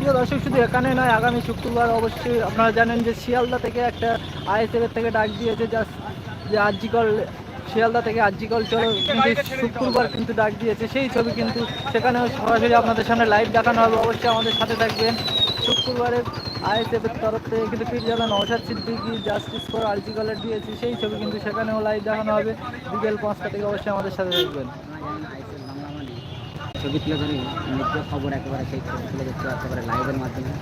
প্রিয় দর্শক, শুধু এখানে নয়, আগামী শুক্রবার অবশ্যই আপনারা জানেন যে শিয়ালদা থেকে একটা আইএসএফ থেকে ডাক দিয়েছে, জাস্ট যে আর্জিকল শিয়ালদা থেকে আর্জিকল চলো শুক্রবার কিন্তু ডাক দিয়েছে, সেই ছবি কিন্তু সেখানেও সরাসরি আপনাদের সামনে লাইভ দেখানো হবে। অবশ্যই আমাদের সাথে থাকবেন শুক্রবারের আইএসএফ এর তরফ থেকে কিন্তু পীরজাদা নওশাদ সিদ্দিকি, জাস্টিস ফর আর্জিকলের দিয়েছে সেই ছবি কিন্তু সেখানেও লাইভ দেখানো হবে। বিকেল পাঁচটা থেকে অবশ্যই আমাদের সাথে থাকবেন। ছবি তুলে ধরি নিত্য খবর একেবারে সেই ছবি তুলে দেখতে একেবারে লাইভের মাধ্যমে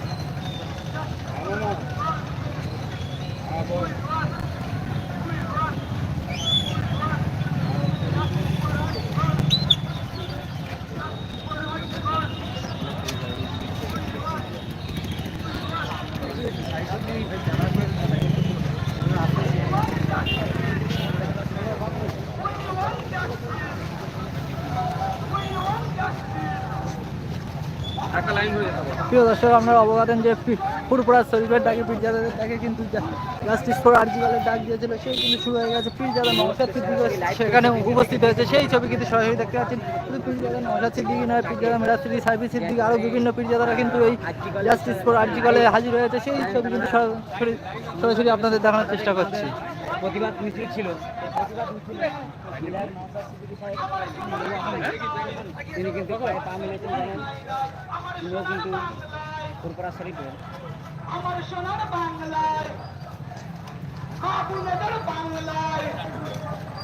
প্রিয় দর্শক আমরা অবগত যে পি- ফুরপুরা শরীফের ডাকে পীরজাদাদের ডাকে কিন্তু জাস্টিস ফর আর্জিকালের ডাক দিয়েছিল সেই কিন্তু শুরু হয়ে গেছে পীরজাদা নওশাদ সিদ্দিকি সেখানে উপস্থিত হয়েছে সেই ছবি কিন্তু সরাসরি দেখতে পাচ্ছেন। শুধু পীরজাদা নওশাদ সিদ্দিকি নয় পীরজাদা মেরাজুদ্দিন সাহেবী সিদ্দিকি আরও বিভিন্ন পীরজাদারা কিন্তু এই জাস্টিস ফর আর্জিকালে হাজির হয়েছে। সেই ছবি কিন্তু সরাসরি সরাসরি আপনাদের দেখানোর চেষ্টা করছি। প্রতিবাদ মিছিল ছিল। তিনি কিন্তু তিনিও কিন্তু ফুরপুরা শরীফ। আমার সোনার বাংলায় বাংলায়।